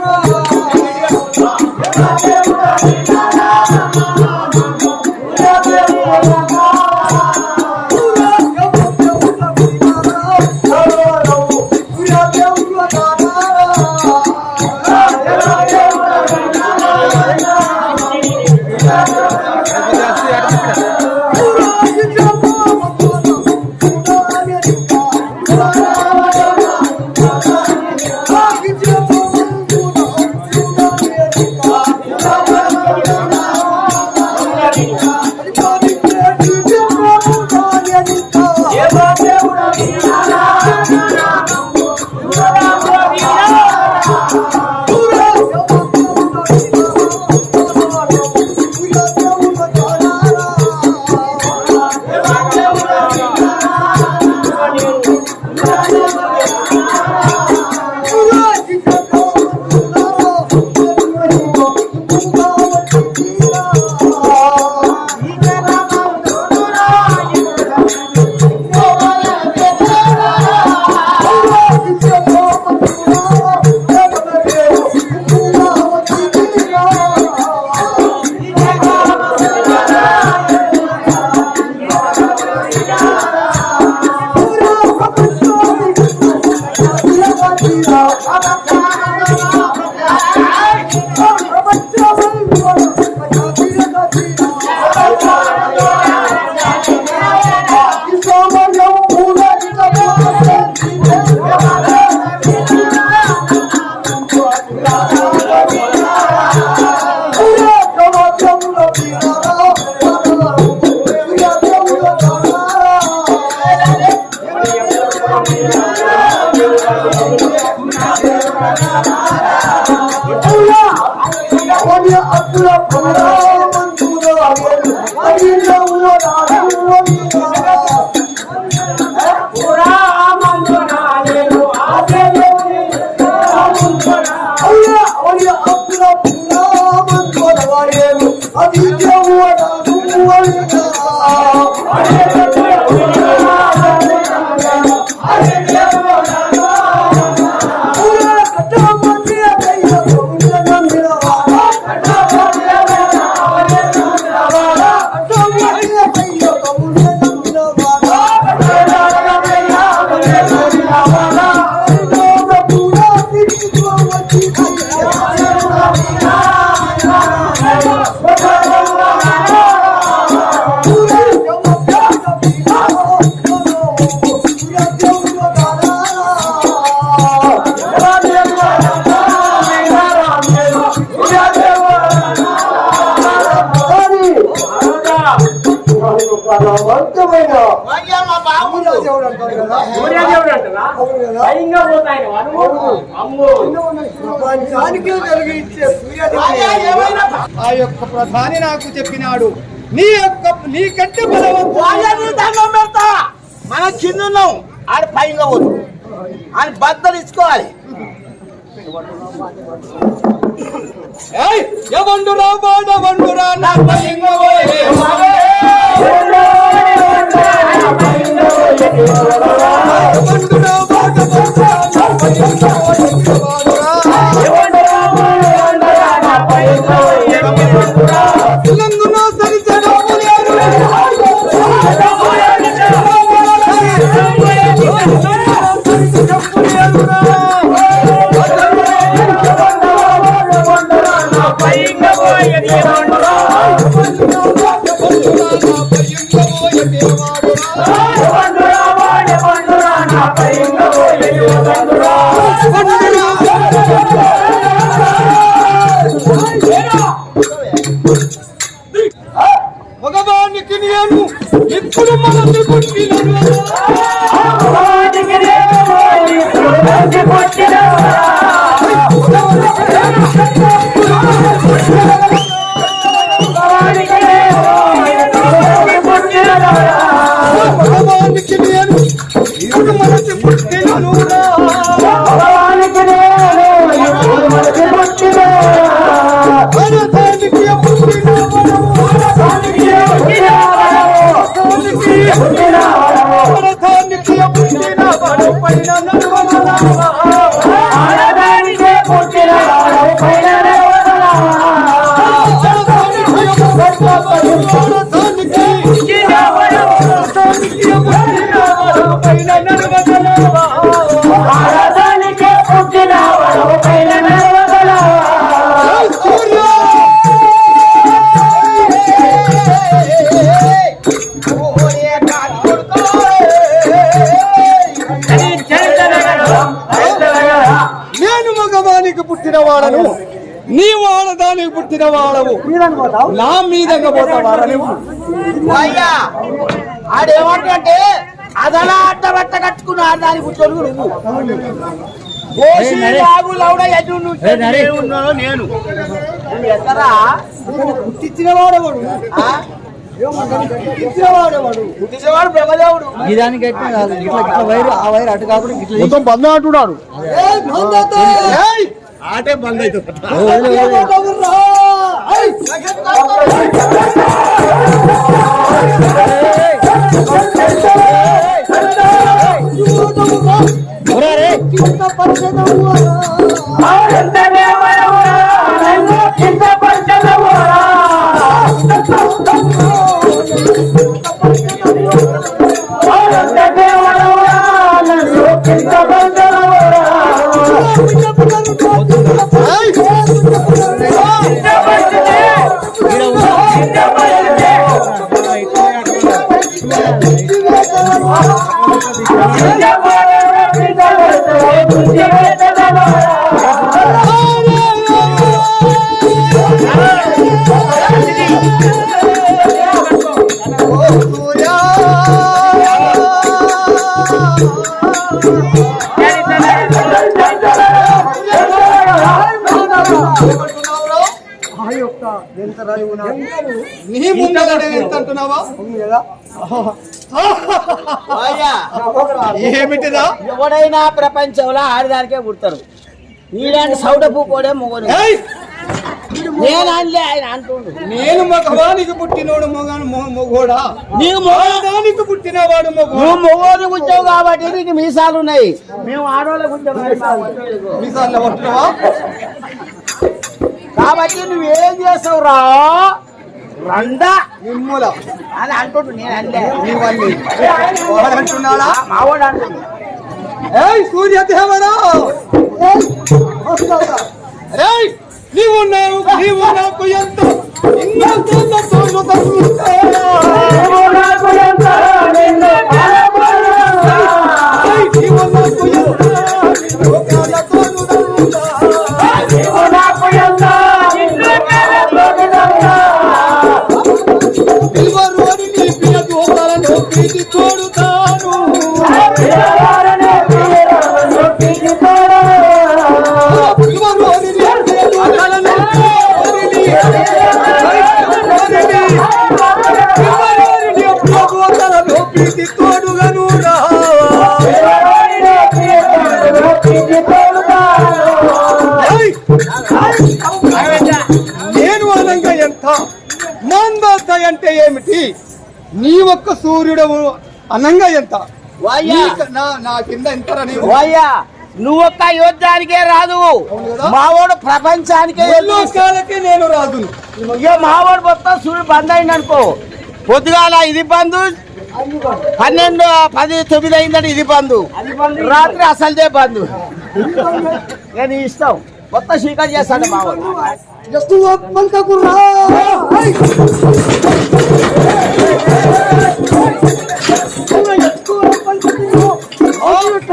బలవంతమైన ప్రపంచానికి ఆ యొక్క ప్రధాని నాకు చెప్పినాడు. నీ యొక్క వాళ్ళని దండం పెడతా. మనం ఉన్నాం ఆడ పైగా పోదు. అని బద్దలు ఇచ్చుకోవాలి. ఎవండురా బాడవండురా నా బాడవండురా Why you don't know? వాడను. నీవు ఆడదానికి పుట్టిన వాడవు. నా మీదంగా నువ్వు అయ్యా ఆడేమంటే అదలా అడ్డబట్ట కట్టుకున్న ఆడదానికి కూర్చొని నువ్వు. బాబు లౌడ నువ్వు ఉన్నానో నేను. ఎక్కరా పుట్టించిన వాడవాడు మొత్తం బంద్ అంటున్నాడు! ఆటే బంద్ అవుతుంది ఏమిటిదా ఎవడైనా ప్రపంచంలో ఆడదానికే పుడతారు. నీలాంటి సౌడపు కూడా మొగను! నేను అనలే ఆయన అంటుండు. నేను మగవానికి పుట్టినోడు మొగాను మొగోడా? నీకు మొగ దానికి పుట్టినవాడు మొగోడు? నువ్వు మొగోని కూర్చోవు కాబట్టి నీకు మీసాలు ఉన్నాయి మేము ఆడవాళ్ళ కూర్చోవు మీసాల్లో పట్టున్నావా కాబట్టి నువ్వేం చేస్తావు రా రండా నిమ్ముల అని అంటుండు నేను అనలే నీవన్నీ వాడు అంటున్నాడా మావాడు అంటుండు ఏయ్ సూర్యదేవరా ఏయ్ నీవు నాకు నీవు నాకు ఎంత ఇన్నతోన తోను తగులుతా. ఏయ్, నీవు నాకు ఎంత అనంగా ఎంత నా నా కింద నువ్వు ఒక్క యుద్ధానికే రాదు మావాడు ప్రపంచానికే నేను రాజును ఇక మావాడు మొత్తం సూర్యుడు బంద్ అయింది అనుకో పొద్దుగాల ఇది బంధు పన్నెండు పది తొమ్మిది అయిందంటే ఇది బంధు రాత్రి అసలుదే బంధు ఇక నీ ఇష్టం మొత్తం స్వీకారం చేస్తాడు మావాడు జస్ట్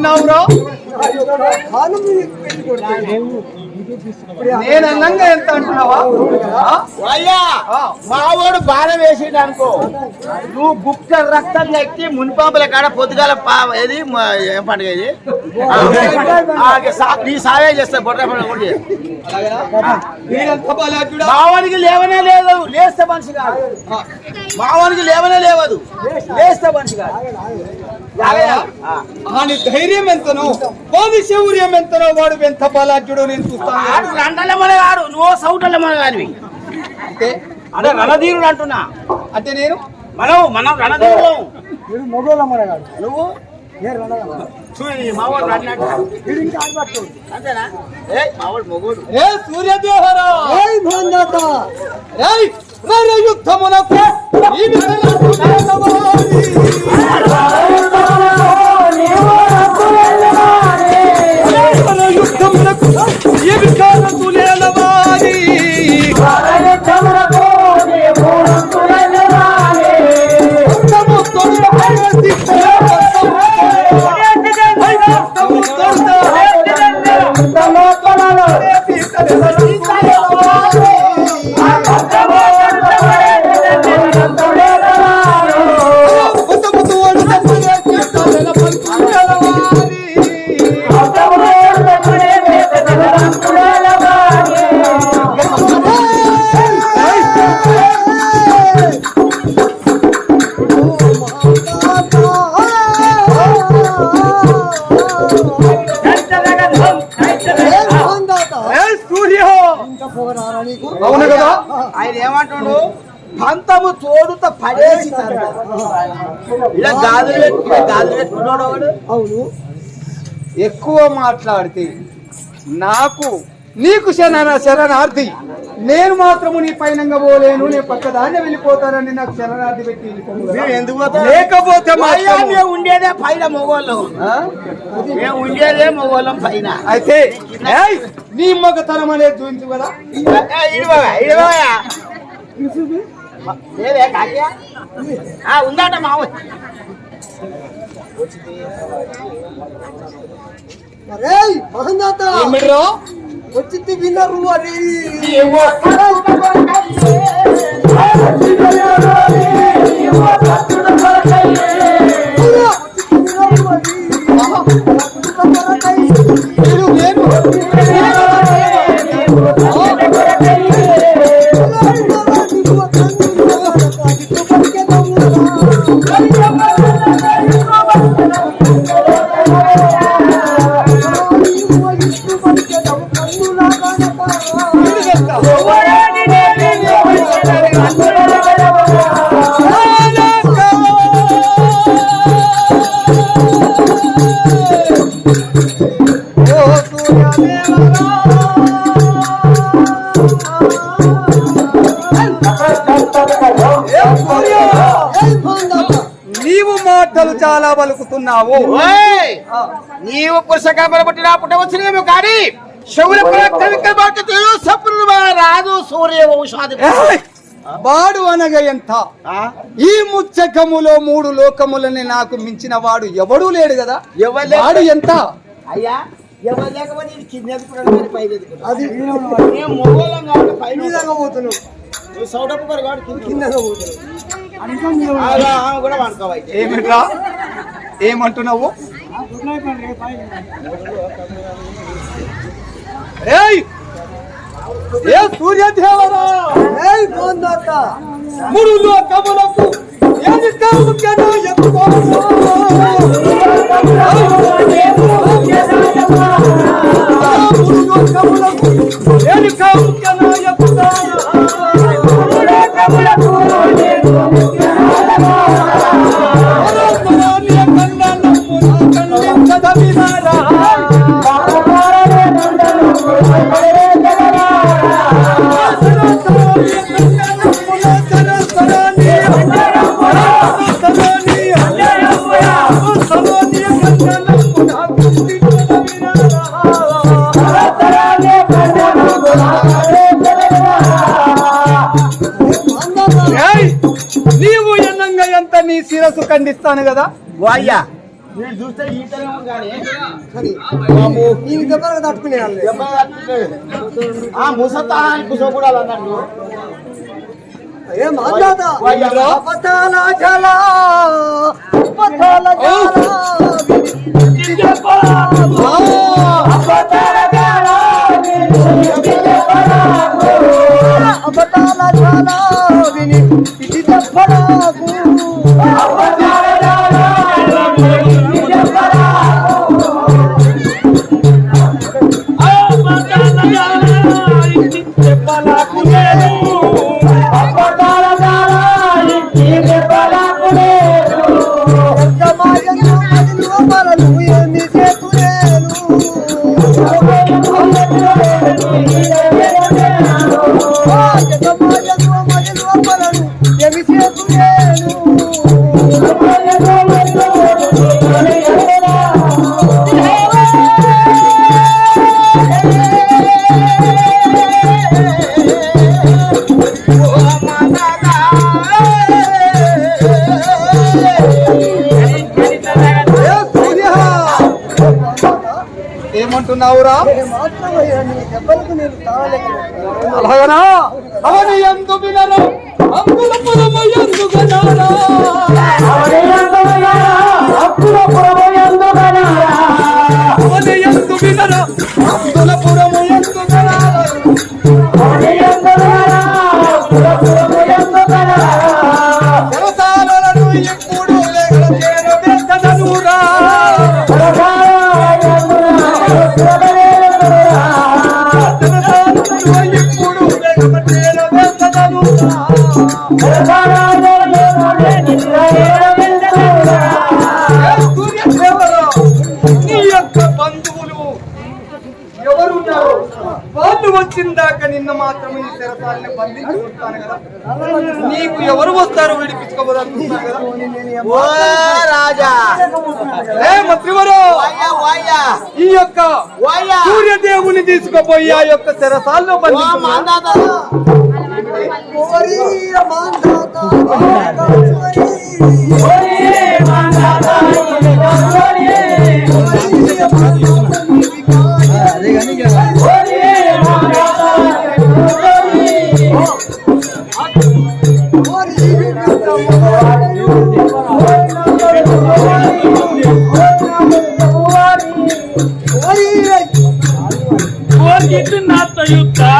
ఏమనుకున్నావురా నేను అన్నంగా ఎంత అంటున్నావా? అయ్యా మావాడు బాణం వేసిండు అనుకో. నువ్వు గుప్త రక్తం ఎక్కి మునిపాపల కాడ పొద్దుగాల ఏది? ఏం పండుగ ఇది? నీ సావే చేస్తా బొట్ట పండుగ? మావానికి లేవనే లేదు లేస్తే మనిషి కాదు. మావానికి లేవనే లేవదు లేస్తే మనిషి కాదు. వాని ధైర్యం ఎంతనో వాని శౌర్యం ఎంతనో వాడు ఎంత బలాఢ్యుడో నేను చూస్తాను. ఆడు రండల మనగాడు నువ్వు సౌటల మనగాడివి అంటే అంటే రణధీరుడు అంటున్నా. అంటే నేను? మనం మనం రణధీరుడు వీడు నువ్వు? వీడు సూర్యదేవరా? నర యుద్ధమునకు ఈ యుద్ధమునకు ఈ. అవును. ఎక్కువ మాట్లాడితే నాకు నీకు శరణ శరణార్థి నేను మాత్రము నీ పైనంగా పోలేను నేను పక్కదాన్ని వెళ్ళిపోతానని నాకు శరణార్థి పెట్టి? లేకపోతే మేము ఉండేదే పైన మొగోళ్ళం? మేము ఉండేదే మొగోళ్ళం పైన. అయితే నీ మగతనం అనేది చూపించు కదా. లేదే కాకియా? ఆ, ఉందట మావ వచ్చింది విన్నరు అని నేను ¡Vamos! చాలా పలుకుతున్నావు! నీవు పుట్టవచ్చునేమో కానీ శౌర్య పరాక్రమిక బాధ్యతలు సపురులు రాదు సూర్య వంశాది! వాడు అనగా ఎంత? ఈ ముచ్చకములో మూడు లోకములని నాకు మించిన వాడు ఎవడూ లేడు కదా? వాడు ఎంత? అయ్యా ఎవరు లేకపోతే కింద. అది కాబట్టి పోతున్నావు. పోతున్నావు. కూడా వండుకోవాలి. ఏమిట్రా? ఏమంటున్నావు? ఏ సూర్యదేవరా? ఏయ్ మోహన్దాత మూడు లోకములకు ఏది కాముకను ఎత్తుకోను. నీవు ఎన్నంగా ఎంత నీ శిరస్సు ఖండిస్తాను కదా? వాయ్యా వీడు చూస్తే ఈతనే ఉంది కానీ కానీ ఈ దెబ్బలకు తట్టుకునే వాళ్ళే. దెబ్బ తాకుతుంది. ఆ ముసతాన్ని కుసకూడాలి అన్నట్టు ఏ మాట్లాడ వయ్యా. అబద్ధాల జల అబద్ధాల జల అబద్ధాల జల విని ఇది చెప్పడాకు ఏమంటున్నావురా మాత్రమయ్యా అలాగనా? అవని ఎందు అంకుల గనారా అవని వాళ్ళు వచ్చిందాక నిన్న మాత్రం ఈ శరసాలని బంధించుకుంటాను కదా. నీకు ఎవరు వస్తారు విడిపించుకోబోదనుకుంటున్నా కదా? ఓ రాజా. ఏ మంత్రివరు? వాయ్యా వాయ్యా. ఈ యొక్క సూర్యదేవుని తీసుకుపోయి ఆ యొక్క శరసాల్లో ఓ ఏమిట్రా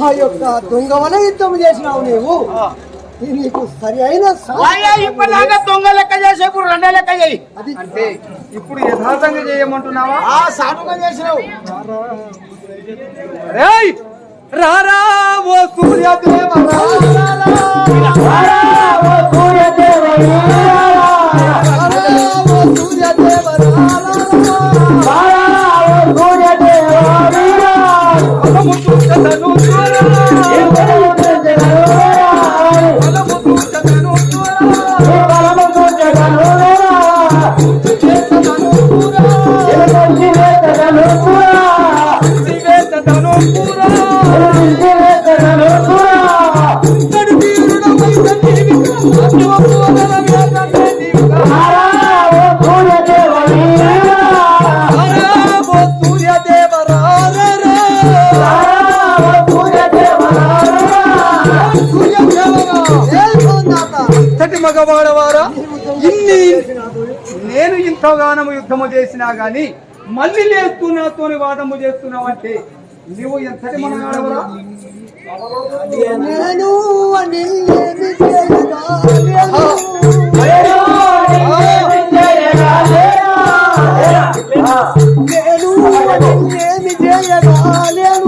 ఆ యొక్క యుద్ధం చేసినావు నీవు. ఇది నీకు సరి అయిన ఇప్పటిదాకా దొంగ లెక్క చేసే ఇప్పుడు రెండో లెక్క చేయి. అది అంటే ఇప్పుడు యథార్థంగా చేయమంటున్నావా? ఆ సాటుగా చేసినావు. రేయ్ రారా ఓ సూర్యదేవ ఇంతటి మగవాడవారా? ఇన్ని నేను ఇంతగానము యుద్ధము చేసినా గాని మళ్ళీ లేస్తూ నాతోని వాదము చేస్తున్నావంటే నువ్వు ఎంతటి మనగాడవరా నేను చేయగా నేను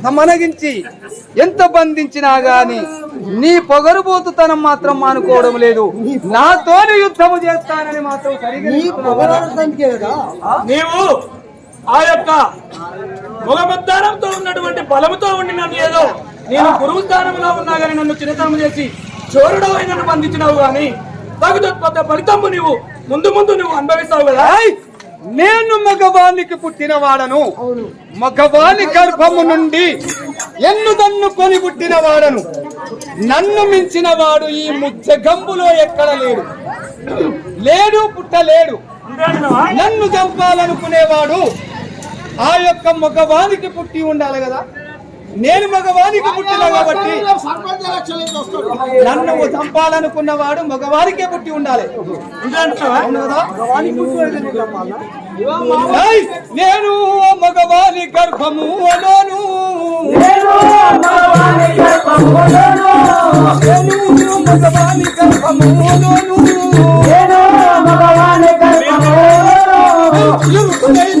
ఎంత మతమనగించి ఎంత బంధించినా గాని నీ పొగరుబోతుతనం మాత్రం మానుకోవడం లేదు. నాతోని యుద్ధము చేస్తానని మాత్రం నీవు ఆ యొక్క ముఖమద్దానంతో ఉన్నటువంటి బలముతో ఉండి నన్ను ఏదో నేను గురువు స్థానంలో ఉన్నా గానీ నన్ను చిన్నతనం చేసి చోరుడు నన్ను బంధించినావు గాని తగుదొత్పత్త ఫలితము నీవు ముందు ముందు నువ్వు అనుభవిస్తావు కదా? ఏయ్! నేను మగవానికి పుట్టినవాడను మగవాని గర్భము నుండి ఎన్ను దన్నుకొని పుట్టినవాడను నన్ను మించిన వాడు ఈ ముజ్జగంబులో ఎక్కడ లేడు? లేడు పుట్టలేడు? నన్ను చంపాలనుకునేవాడు ఆ యొక్క మగవానికి పుట్టి ఉండాలి కదా? నేను మగవానికి పుట్టిన కాబట్టి నన్ను చంపాలనుకున్నవాడు మగవానికే పుట్టి ఉండాలి! నేను మగవాని గర్భము అలోను నేను మగవాని గర్భములోను నేను మగవాని గర్భము నేను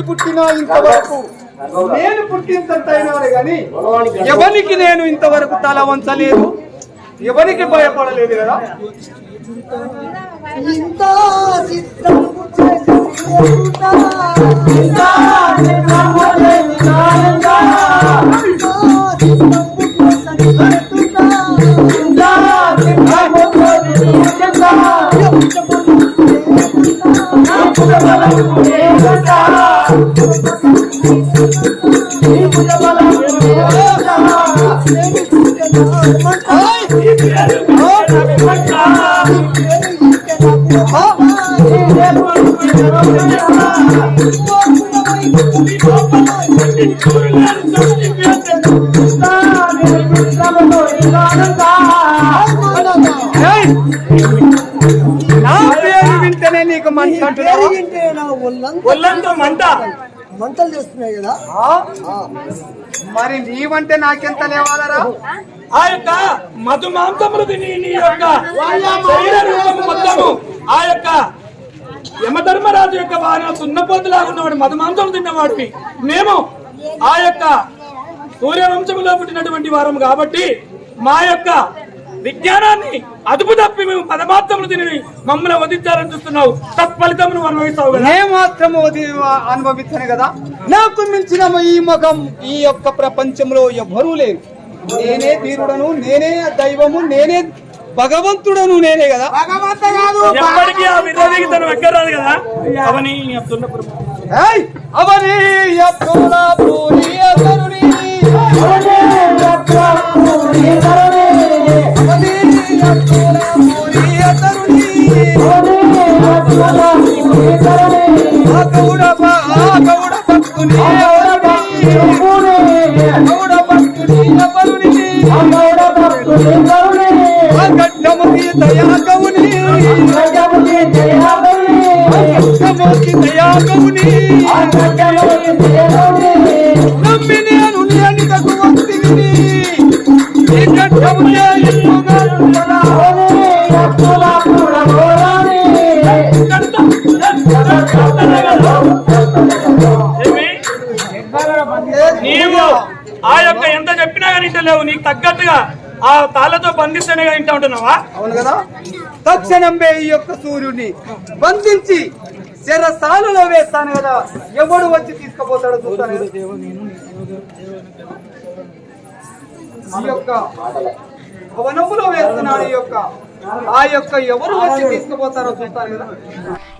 మగవానికి పుట్టినా ఇంతవరకు? నేను పుట్టినంతైనాను కానీ ఎవరికి నేను ఇంతవరకు తల వంచలేదు? ఎవరికి భయపడలేదు కదా? ఇంత చిత్రం చేసి చిత్రము లేని కాలంగా Hey! నీకు మంట ఒళ్ళంతా మంటలు చేస్తున్నాయి కదా. ఆ? మరి నీవంటే నాకెంత లేవాలరా? ఆ యొక్క మధు మాంసములు తిని నీ యొక్క శరీర రూపము మొత్తము. ఆ యొక్క యమధర్మరాజు యొక్క వాహనం సున్నపోతులాగా ఉన్నవాడు మధు మాంసములు తిన్నవాడివి. మేము ఆ యొక్క సూర్యవంశములో పుట్టినటువంటి వారం కాబట్టి మా యొక్క విజ్ఞానాన్ని అదుపు తప్పి మేము పదమాత్రములు తిని మమ్మల్ని వధించాలని చూస్తున్నావు. తత్ఫలితం నువ్వు అనుభవిస్తావు కదా. నే మాత్రము అది అనుభవించాను కదా. నాకు మించిన ఈ మగం ఈ యొక్క ప్రపంచంలో ఎవ్వరూ లేరు. నేనే ధీరుడను నేనే దైవము నేనే భగవంతుడను నేనే కదా. ఎప్పటికీ ఆ విరోధికి తను ఎక్కరాదు కదా. అవని! అవని పూరి అవని పూరి నమ్మిని గౌడ బ- ఆ గౌడ భక్తుని గడ్డము యొక్క ఎంత చెప్పినా కానీ ఇంటలేవు నీకు తగ్గట్టుగా ఆ తాళ్ళతో బంధిస్తేనే కానీ ఇంట ఉంటున్నావా? అవును కదా? తక్షణంబే ఈ యొక్క సూర్యుడిని బంధించి శరసాలలో వేస్తాను కదా. ఎవడు వచ్చి తీసుకుపోతాడో చూస్తాను ఈ యొక్క భవనములో వేస్తున్నాడు ఈ యొక్క. ఆ యొక్క ఎవరు వచ్చి తీసుకుపోతారో చూస్తాను కదా.